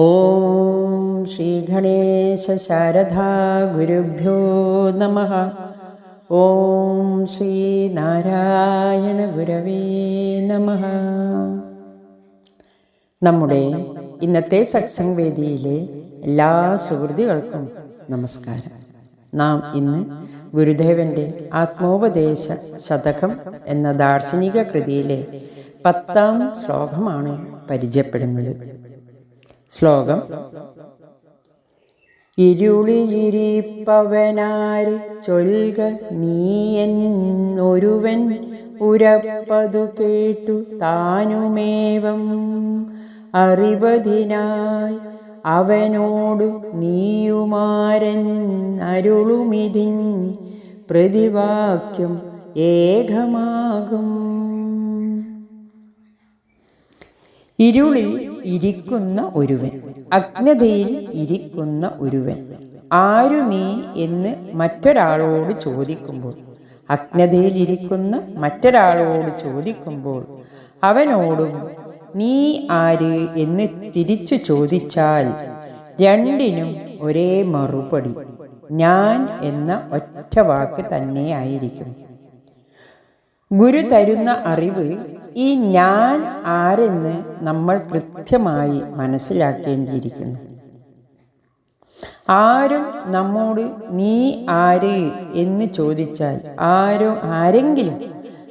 ഓം ശ്രീ ഗണേശ ശാരദാ ഗുരുഭ്യോ നമ. ഓം ശ്രീ നാരായണ ഗുരവേ നമ. നമ്മുടെ ഇന്നത്തെ സത്സംഗ് വേദിയിലെ എല്ലാ സുഹൃത്തുക്കൾക്കും നമസ്കാരം. നാം ഇന്ന് ഗുരുദേവന്റെ ആത്മോപദേശ ശതകം എന്ന ദാർശനിക കൃതിയിലെ പത്താം ശ്ലോകമാണ് പരിചയപ്പെടുന്നത്. ശ്ലോകം. ഇരുളിയിരിപ്പവനാര് ചൊൽക നീയെന്നൊരുവൻ ഉരപ്പതു കേട്ടു താനുമേവം. അറിവതിനായി അവനോടു നീയുമാരൻ അരുളുമിതിൻ പ്രതിവാക്യം ഏകമാകും. ഇരുളിൽ ഇരിക്കുന്ന ഒരുവൻ. അജ്ഞതയിൽ ഇരിക്കുന്ന ഒരുവൻ. ആരു നീ? എന്ന് മറ്റൊരാളോട് ചോദിക്കുമ്പോൾ അജ്ഞതയിൽ ഇരിക്കുന്ന മറ്റൊരാളോട് ചോദിക്കുമ്പോൾ അവനോടും നീ ആര്? എന്ന് തിരിച്ചു ചോദിച്ചാൽ രണ്ടിനും ഒരേ മറുപടി ഞാൻ എന്ന ഒറ്റ വാക്ക് തന്നെ ആയിരിക്കും. ഗുരു തരുന്ന അറിവ് ഈ ഞാൻ ആരെന്ന് നമ്മൾ കൃത്യമായി മനസ്സിലാക്കേണ്ടിയിരിക്കുന്നു. ആരും നമ്മോട് നീ ആര്? എന്ന് ചോദിച്ചാൽ ആരോ ആരെങ്കിലും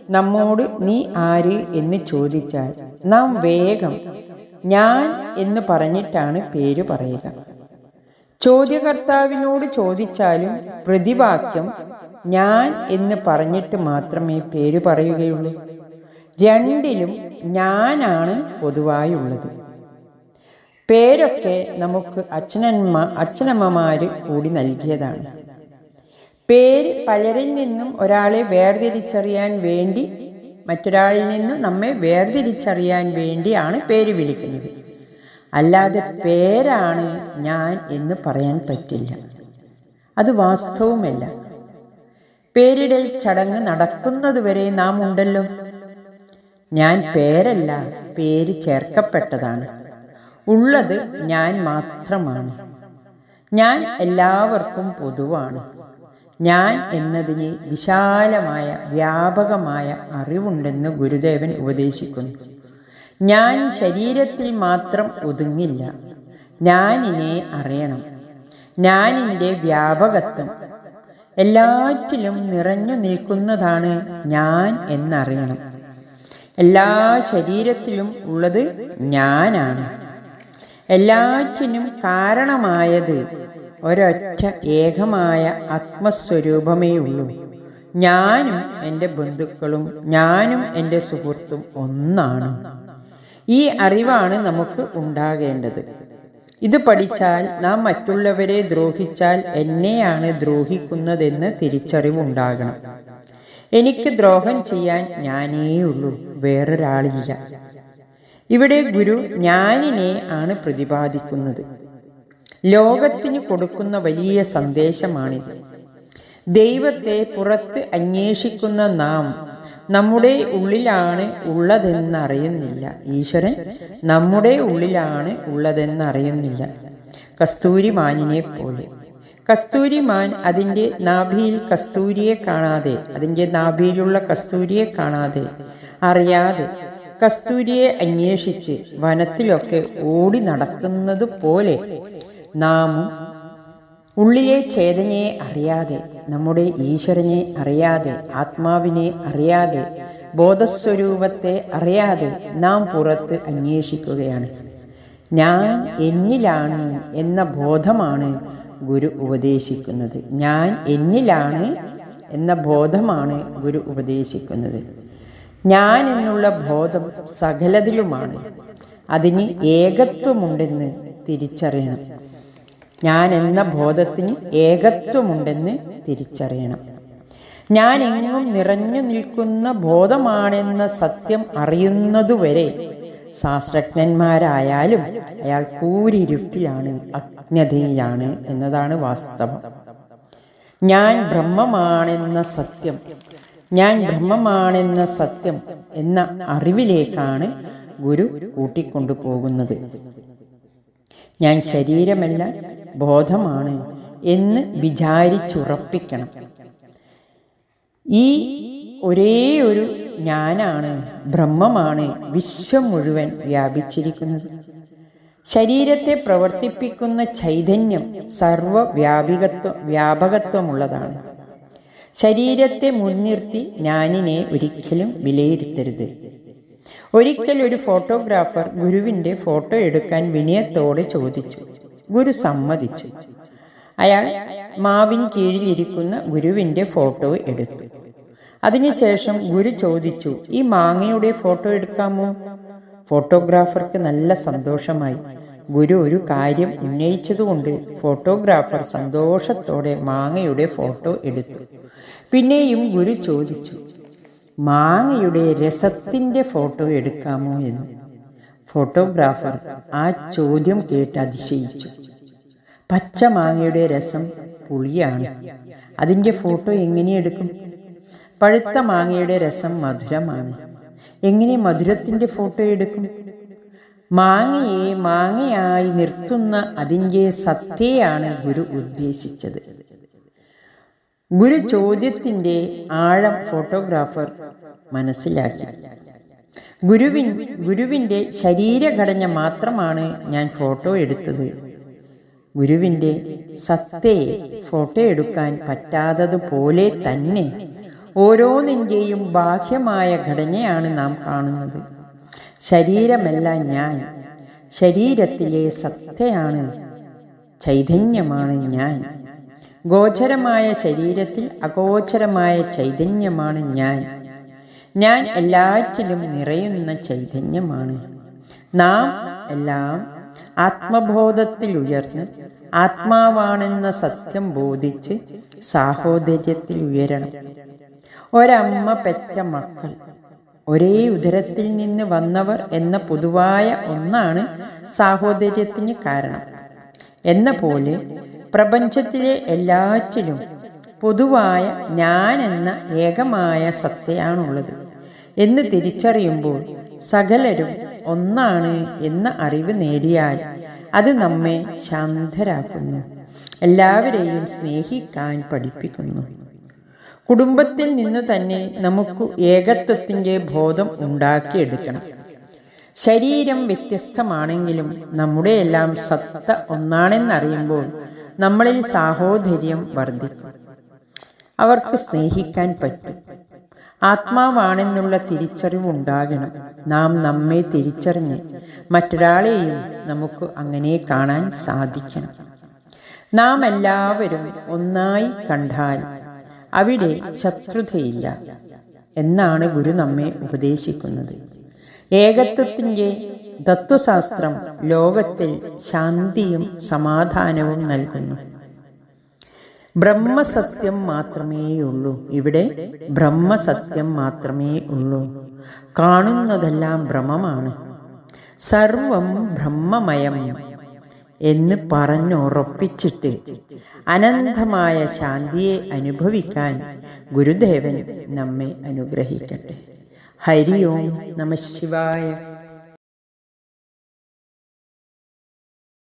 നമ്മോട് നീ ആര്? എന്ന് ചോദിച്ചാൽ നാം വേഗം ഞാൻ എന്ന് പറഞ്ഞിട്ടാണ് പേര് പറയുക. ചോദ്യകർത്താവിനോട് ചോദിച്ചാലും പ്രതിവാക്യം ഞാൻ എന്ന് പറഞ്ഞിട്ട് മാത്രമേ പേര് പറയുകയുള്ളൂ. രണ്ടിലും ഞാനാണ് പൊതുവായുള്ളത്. പേരൊക്കെ നമുക്ക് അച്ഛനമ്മ അച്ഛനമ്മമാർ കൂടി നൽകിയതാണ്. പേര് പലരിൽ നിന്നും ഒരാളെ വേർതിരിച്ചറിയാൻ വേണ്ടി മറ്റൊരാളിൽ നിന്നും നമ്മെ വേർതിരിച്ചറിയാൻ വേണ്ടിയാണ് പേര് വിളിക്കുന്നത്. അല്ലാതെ പേരാണ് ഞാൻ എന്ന് പറയാൻ പറ്റില്ല. അത് വാസ്തവുമല്ല. പേരിടൽ ചടങ്ങ് നടക്കുന്നതുവരെ നാം ഉണ്ടല്ലോ ഞാൻ പേരല്ല പേര് ചേർക്കപ്പെട്ടതാണ്. ഉള്ളത് ഞാൻ മാത്രമാണ്. ഞാൻ എല്ലാവർക്കും പൊതുവാണ്. ഞാൻ എന്നതിന് വിശാലമായ വ്യാപകമായ അറിവുണ്ടെന്ന് ഗുരുദേവൻ ഉപദേശിക്കുന്നു. ഞാൻ ശരീരത്തിൽ മാത്രം ഒതുങ്ങില്ല. ഞാനിനെ അറിയണം. ഞാനിന്റെ വ്യാപകത്വം. എല്ലാറ്റിലും നിറഞ്ഞു നിൽക്കുന്നതാണ് ഞാൻ എന്നറിയണം. എല്ലാ ശരീരത്തിലും ഉള്ളത് ഞാനാണ്. എല്ലാറ്റിനും കാരണമായത് ഒരൊറ്റ ഏകമായ ആത്മസ്വരൂപമേ ഉള്ളൂ. ഞാനും എന്റെ ബന്ധുക്കളും ഞാനും എന്റെ സുഹൃത്തും ഒന്നാണ്. ഈ അറിവാണ് നമുക്ക് ഉണ്ടാകേണ്ടത്. ഇത് പഠിച്ചാൽ നാം മറ്റുള്ളവരെ ദ്രോഹിച്ചാൽ എന്നെയാണ് ദ്രോഹിക്കുന്നതെന്ന് തിരിച്ചറിവുണ്ടാകണം. എനിക്ക് ദ്രോഹം ചെയ്യാൻ ഞാനേയുള്ളൂ വേറൊരാളില്ല. ഇവിടെ ഗുരു ഞാനിനെ ആണ് പ്രതിപാദിക്കുന്നത്. ലോകത്തിന് കൊടുക്കുന്ന വലിയ സന്ദേശമാണിത് ദൈവത്തെ പുറത്ത് അന്വേഷിക്കുന്ന നാം നമ്മുടെ ഉള്ളിലാണ് ഉള്ളതെന്നറിയുന്നില്ല. ഈശ്വരൻ നമ്മുടെ ഉള്ളിലാണ് ഉള്ളതെന്നറിയുന്നില്ല. കസ്തൂരി മാനിനെ പോലെ. കസ്തൂരി മാൻ അതിന്റെ നാഭിയിൽ കസ്തൂരിയെ കാണാതെ അതിന്റെ നാഭിയിലുള്ള കസ്തൂരിയെ കാണാതെ അറിയാതെ കസ്തൂരിയെ അന്വേഷിച്ച് വനത്തിലൊക്കെ ഓടി നടക്കുന്നത് പോലെ നാമും ഉള്ളിലെ ചേതനയെ അറിയാതെ നമ്മുടെ ഈശ്വരനെ അറിയാതെ ആത്മാവിനെ അറിയാതെ ബോധസ്വരൂപത്തെ അറിയാതെ നാം പുറത്ത് അന്വേഷിക്കുകയാണ്. ഞാൻ എന്നിലാണ് എന്ന ബോധമാണ് ഗുരു ഉപദേശിക്കുന്നത്. ഞാൻ എന്നിലാണ് എന്ന ബോധമാണ് ഗുരു ഉപദേശിക്കുന്നത്. ഞാൻ എന്നുള്ള ബോധം സകലതിലുമാണ്. അതിന് ഏകത്വമുണ്ടെന്ന് തിരിച്ചറിയണം. ഞാൻ എന്ന ബോധത്തിന് ഏകത്വമുണ്ടെന്ന് തിരിച്ചറിയണം. ഞാൻ എങ്ങും നിറഞ്ഞു നിൽക്കുന്ന ബോധമാണെന്ന സത്യം അറിയുന്നതുവരെ ശാസ്ത്രജ്ഞന്മാരായാലും അയാൾ കൂരിരുട്ടിലാണ് അജ്ഞതയിലാണ് എന്നതാണ് വാസ്തവം. ഞാൻ ബ്രഹ്മമാണെന്ന സത്യം ഞാൻ ബ്രഹ്മമാണെന്ന സത്യം എന്ന അറിവിലേക്കാണ് ഗുരു കൂട്ടിക്കൊണ്ടു പോകുന്നത്. ഞാൻ ശരീരമല്ല ബോധമാണ് എന്ന് വിചാരിച്ചുറപ്പിക്കണം. ഈ ഒരേ ഒരു ഞാനാണ് ബ്രഹ്മമാണ് വിശ്വം മുഴുവൻ വ്യാപിച്ചിരിക്കുന്നത്. ശരീരത്തെ പ്രവർത്തിപ്പിക്കുന്ന ചൈതന്യം സർവവ്യാപികത്വ വ്യാപകത്വമുള്ളതാണ്. ശരീരത്തെ മുൻനിർത്തി ഞാനിനെ ഒരിക്കലും വിലയിരുത്തരുത്. ഒരിക്കൽ ഒരു ഫോട്ടോഗ്രാഫർ ഗുരുവിന്റെ ഫോട്ടോ എടുക്കാൻ വിനയത്തോടെ ചോദിച്ചു. ഗുരു സമ്മതിച്ചു. അയാൾ മാവിൻ കീഴിലിരിക്കുന്ന ഗുരുവിന്റെ ഫോട്ടോ എടുത്തു. അതിനുശേഷം ഗുരു ചോദിച്ചു ഈ മാങ്ങയുടെ ഫോട്ടോ എടുക്കാമോ? ഫോട്ടോഗ്രാഫർക്ക് നല്ല സന്തോഷമായി. ഗുരു ഒരു കാര്യം ഉന്നയിച്ചതുകൊണ്ട് ഫോട്ടോഗ്രാഫർ സന്തോഷത്തോടെ മാങ്ങയുടെ ഫോട്ടോ എടുത്തു. പിന്നെയും ഗുരു ചോദിച്ചു മാങ്ങയുടെ രസത്തിന്റെ ഫോട്ടോ എടുക്കാമോ എന്ന്? ഫോട്ടോഗ്രാഫർ ആ ചോദ്യം കേട്ട് അതിശയിച്ചു. പച്ച മാങ്ങയുടെ രസം പുളിയാണ്. അതിന്റെ ഫോട്ടോ എങ്ങനെ എടുക്കും? പഴുത്ത മാങ്ങയുടെ രസം മധുരമാണ്. എങ്ങനെ മധുരത്തിന്റെ ഫോട്ടോ എടുക്കും? മാങ്ങയെ മാങ്ങയായി നിർത്തുന്ന അതിന്റെ സത്തയാണ് ഗുരു ഉദ്ദേശിച്ചത്. ഗുരു ചോദ്യത്തിന്റെ ആഴം ഫോട്ടോഗ്രാഫർ മനസ്സിലാക്കി. ഗുരുവിൻ ഗുരുവിന്റെ ശരീരഘടന മാത്രമാണ് ഞാൻ ഫോട്ടോ എടുത്തത്. ഗുരുവിന്റെ സത്തയെ ഫോട്ടോ എടുക്കാൻ പറ്റാത്തതുപോലെ തന്നെ ഓരോന്നിന്റെയും ബാഹ്യമായ ഘടനയാണ് നാം കാണുന്നത്. ശരീരമല്ല ഞാൻ. ശരീരത്തിലെ സത്തയാണ്. ചൈതന്യമാണ് ഞാൻ. ഗോചരമായ ശരീരത്തിൽ അഗോചരമായ ചൈതന്യമാണ് ഞാൻ. ഞാൻ എല്ലാറ്റിലും നിറയുന്ന ചൈതന്യമാണ്. നാം എല്ലാം ആത്മബോധത്തിൽ ഉയർന്ന് ആത്മാവാണെന്ന സത്യം ബോധിച്ച് സാഹോദര്യത്തിൽ ഉയരണം. ഒരമ്മ പെറ്റ മക്കൾ. ഒരേ ഉദരത്തിൽ നിന്ന് വന്നവർ എന്ന പൊതുവായ ഒന്നാണ് സാഹോദര്യത്തിന് കാരണം. എന്ന പോലെ പ്രപഞ്ചത്തിലെ എല്ലാറ്റിലും പൊതുവായ ഞാൻ എന്ന ഏകമായ സത്തയാണുള്ളത്. എന്ന് തിരിച്ചറിയുമ്പോൾ സകലരും ഒന്നാണ് എന്ന അറിവ് നേടിയാൽ അത് നമ്മെ ശാന്തരാക്കുന്നു. എല്ലാവരെയും സ്നേഹിക്കാൻ പഠിപ്പിക്കുന്നു. കുടുംബത്തിൽ നിന്നു തന്നെ നമുക്ക് ഏകത്വത്തിന്റെ ബോധം ഉണ്ടാക്കിയെടുക്കണം. ശരീരം വ്യത്യസ്തമാണെങ്കിലും നമ്മുടെ എല്ലാം സത്ത ഒന്നാണെന്നറിയുമ്പോൾ നമ്മളിൽ സാഹോദര്യം വർദ്ധിക്കും. അവർക്ക് സ്നേഹിക്കാൻ പറ്റും. ആത്മാവാണെന്നുള്ള തിരിച്ചറിവുണ്ടാകണം. നാം നമ്മെ തിരിച്ചറിഞ്ഞ് മറ്റൊരാളെയും നമുക്ക് അങ്ങനെ കാണാൻ സാധിക്കണം. നാം എല്ലാവരും ഒന്നായി കണ്ടാൽ അവിടെ ശത്രുതയില്ല. എന്നാണ് ഗുരു നമ്മെ ഉപദേശിക്കുന്നത്. ഏകത്വത്തിന്റെ തത്വശാസ്ത്രം ലോകത്തിൽ ശാന്തിയും സമാധാനവും നൽകുന്നു. ബ്രഹ്മസത്യം മാത്രമേയുള്ളൂ. ഇവിടെ ബ്രഹ്മസത്യം മാത്രമേ ഉള്ളൂ. കാണുന്നതെല്ലാം ഭ്രമമാണ് സർവം ബ്രഹ്മമയം എന്ന് പറഞ്ഞുറപ്പിച്ചിട്ട് അനന്തമായ ശാന്തിയെ അനുഭവിക്കാൻ ഗുരുദേവൻ നമ്മെ അനുഗ്രഹിക്കട്ടെ. ഹരി ഓം നമ ശിവായ.